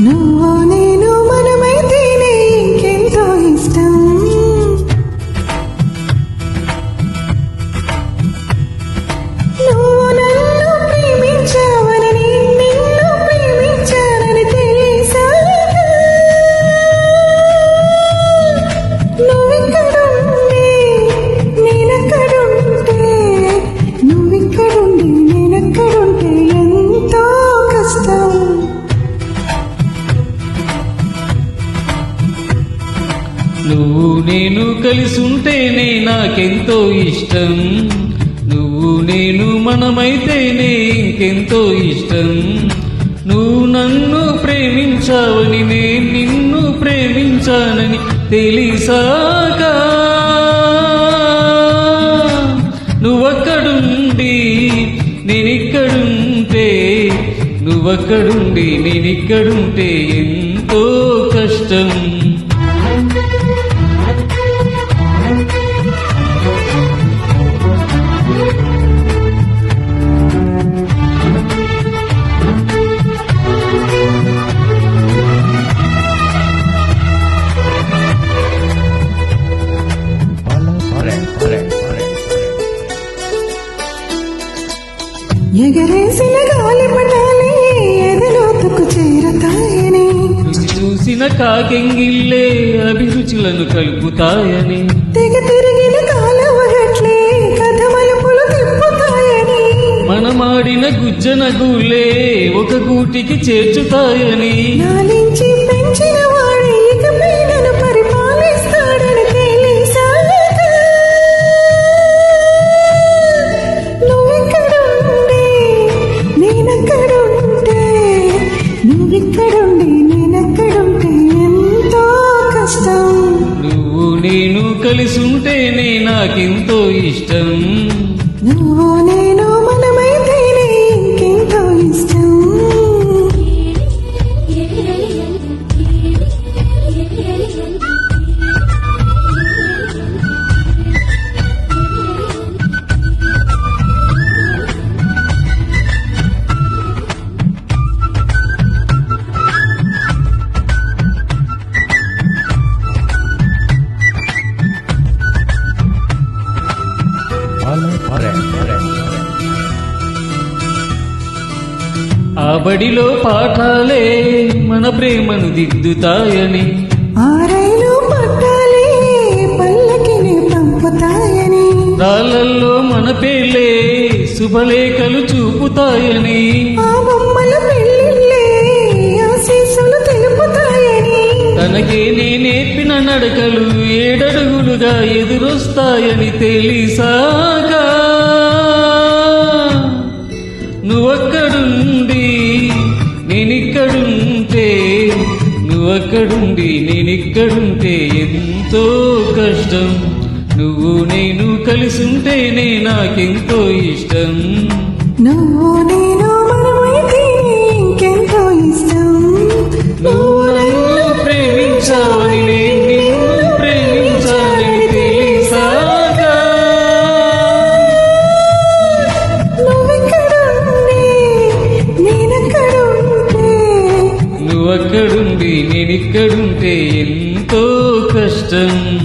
నువ్వు నేను నువ్వు నేను కలిసుంటేనే నాకెంతో ఇష్టం. నువ్వు నేను మనమైతేనే ఇంకెంతో ఇష్టం. నువ్వు నన్ను ప్రేమించావని నేను నిన్ను ప్రేమించానని తెలిసాక నువ్వక్కడుండి నేనిక్కడుంటే నువ్వక్కడుండి నేనిక్కడుంటే ఎంతో కష్టం. ఎగరేసిన గాలి పటాలి ఎదలోతుకు చేరతాయని. రుచి చూసిన కాకెంగిల్లే అభిరుచులను కలుపుతాయని. తెగ తిరిగిన కాలవగట్లే కథ మలుపులు తిప్పుతాయని మనమాడిన గుజ్జన గూళ్ళే ఒక గూటికి చేర్చుతాయని. నాలించి తెలుసుంటేనే నాకెంతో ఇష్టం. నువ్వు నేను ఆ బడిలో పాఠాలే మన ప్రేమను దిద్దుతాయని. ఆ రైలు పట్టాలే పల్లకిని పంపుతాయని. రాళ్ళల్లో మన పేర్లే శుభలేఖలు చూపుతాయని. ఆ బొమ్మల పెళ్ళిళ్ళే ఆశీస్సులు తెలుపుతాయని. తనకే నే నేర్పిన నడకలు ఏడడుగులుగా ఎదురొస్తాయని తెలిసాగా. అక్కడుండి నేనిక్కడుంటే ఎంతో కష్టం. నువ్వు నేను కలిసుంటేనే నాకెంతో ఇష్టం. నువ్వు నేను నేనిక్కడుంటే ఎంతో కష్టం.